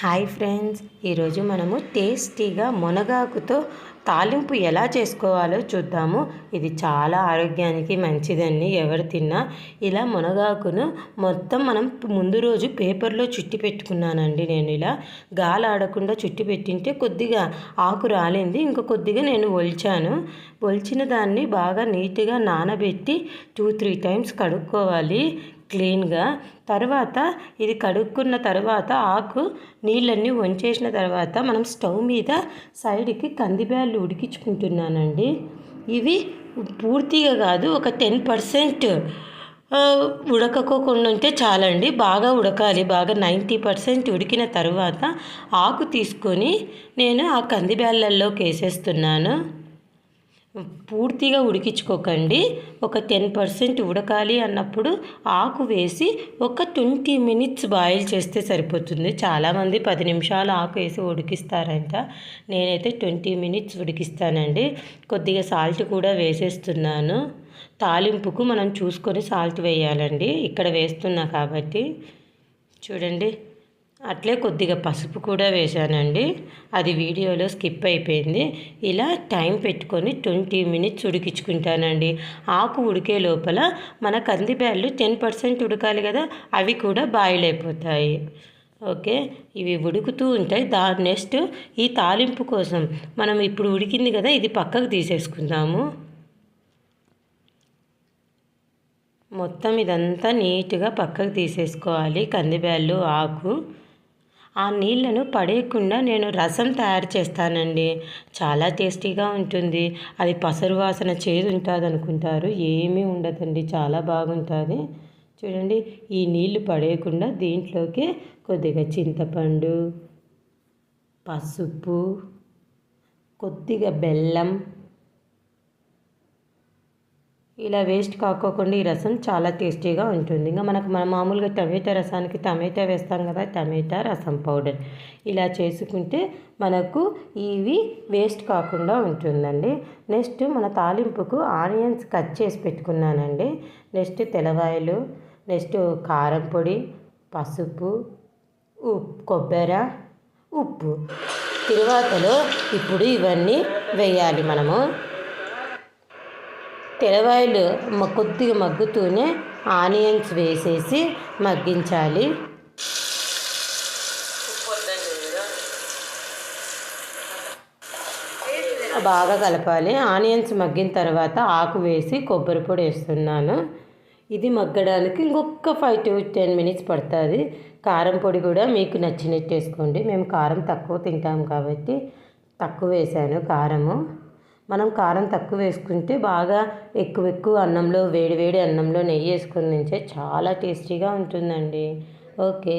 Hi friends ఈరోజు మనము టేస్టీగా మునగాకుతో తాలింపు ఎలా చేసుకోవాలో చూద్దాము. ఇది చాలా ఆరోగ్యానికి మంచిదండి ఎవరు తిన్నా. ఇలా మునగాకును మొత్తం మనం ముందు రోజు పేపర్లో చుట్టి పెట్టుకున్నానండి నేను ఇలా. గాలి ఆడకుండా చుట్టి పెట్టింటే కొద్దిగా ఆకు రాలింది ఇంక కొద్దిగా నేను ఒలిచాను. ఒలిచిన దాన్ని బాగా నీట్గా నానబెట్టి టూ త్రీ టైమ్స్ కడుక్కోవాలి. క్లీన్గా. తర్వాత ఇది కడుక్కున్న తర్వాత ఆకు నీళ్ళన్నీ వంచేసిన తర్వాత మనం స్టవ్ మీద సైడ్కి కందిబ్యాళ్ళు ఉడికించుకుంటున్నానండి. ఇవి పూర్తిగా కాదు ఒక టెన్ పర్సెంట్ ఉడకకోకుండా ఉంటే చాలండి. బాగా ఉడకాలి. బాగా నైంటీ పర్సెంట్ ఉడికిన తర్వాత ఆకు తీసుకొని నేను ఆ కందిబ్యాళ్ళల్లోకి వేసేస్తున్నాను. పూర్తిగా ఉడికించుకోకండి. ఒక టెన్ పర్సెంట్ ఉడకాలి అన్నప్పుడు ఆకు వేసి ఒక ట్వంటీ మినిట్స్ బాయిల్ చేస్తే సరిపోతుంది. చాలామంది పది నిమిషాలు ఆకు వేసి ఉడికిస్తారంట. నేనైతే ట్వంటీ మినిట్స్ ఉడికిస్తానండి. కొద్దిగా సాల్ట్ కూడా వేసేస్తున్నాను. తాలింపుకు మనం చూసుకొని సాల్ట్ వేయాలండి. ఇక్కడ వేస్తున్నా కాబట్టి. చూడండి. అట్లే కొద్దిగా పసుపు కూడా వేశానండి. అది వీడియోలో స్కిప్ అయిపోయింది. ఇలా టైం పెట్టుకొని ట్వంటీ మినిట్స్ ఉడికించుకుంటానండి. ఆకు ఉడికే లోపల మన కందిబ్యాళ్ళు టెన్ పర్సెంట్ ఉడకాలి కదా అవి కూడా బాయిల్ అయిపోతాయి. ఓకే? ఇవి ఉడుకుతూ ఉంటాయి. దా నెక్స్ట్ ఈ తాలింపు కోసం మనం ఇప్పుడు ఉడికింది కదా ఇది పక్కకు తీసేసుకుందాము. మొత్తం ఇదంతా నీట్గా పక్కకు తీసేసుకోవాలి. కందిబ్యాళ్ళు ఆకు. ఆ నీళ్ళను పడేయకుండా నేను రసం తయారు చేస్తానండి. చాలా టేస్టీగా ఉంటుంది. అది పసరు వాసన చేదు ఉంటుంది అనుకుంటారు ఏమీ ఉండదండి. చాలా బాగుంటుంది. చూడండి ఈ నీళ్ళు పడేయకుండా దీంట్లోకి కొద్దిగా చింతపండు పసుపు కొద్దిగా బెల్లం ఇలా వేస్ట్ కాకోకుండా ఈ రసం చాలా టేస్టీగా ఉంటుంది. ఇంకా మనకు మన మామూలుగా టమాటా రసానికి టమాటా వేస్తాం కదా టమాటా రసం పౌడర్. ఇలా చేసుకుంటే మనకు ఇవి వేస్ట్ కాకుండా ఉంటుందండి. నెక్స్ట్ మన తాలింపుకు ఆనియన్స్ కట్ చేసి పెట్టుకున్నానండి. నెక్స్ట్ తెలవాయలు నెక్స్ట్ కారం పొడి పసుపు ఉప్పు కొబ్బరి ఉప్పు. తరువాతలో ఇప్పుడు ఇవన్నీ వేయాలి మనము. తెలవాయిలు కొద్దిగా మగ్గుతూనే ఆనియన్స్ వేసేసి మగ్గించాలి. బాగా కలపాలి. ఆనియన్స్ మగ్గిన తర్వాత ఆకు వేసి కొబ్బరి పొడి వేస్తున్నాను. ఇది మగ్గడానికి ఇంకొక ఫైవ్ టు టెన్ మినిట్స్ పడుతుంది. కారం పొడి కూడా మీకు నచ్చినట్టు వేసుకోండి. మేము కారం తక్కువ తింటాం కాబట్టి తక్కువ వేసాను కారము. మనం కారం తక్కువ వేసుకుంటే బాగా ఎక్కువ ఎక్కువ అన్నంలో వేడి వేడి అన్నంలో నెయ్యి వేసుకుని తింటే చాలా టేస్టీగా ఉంటుందండి. ఓకే.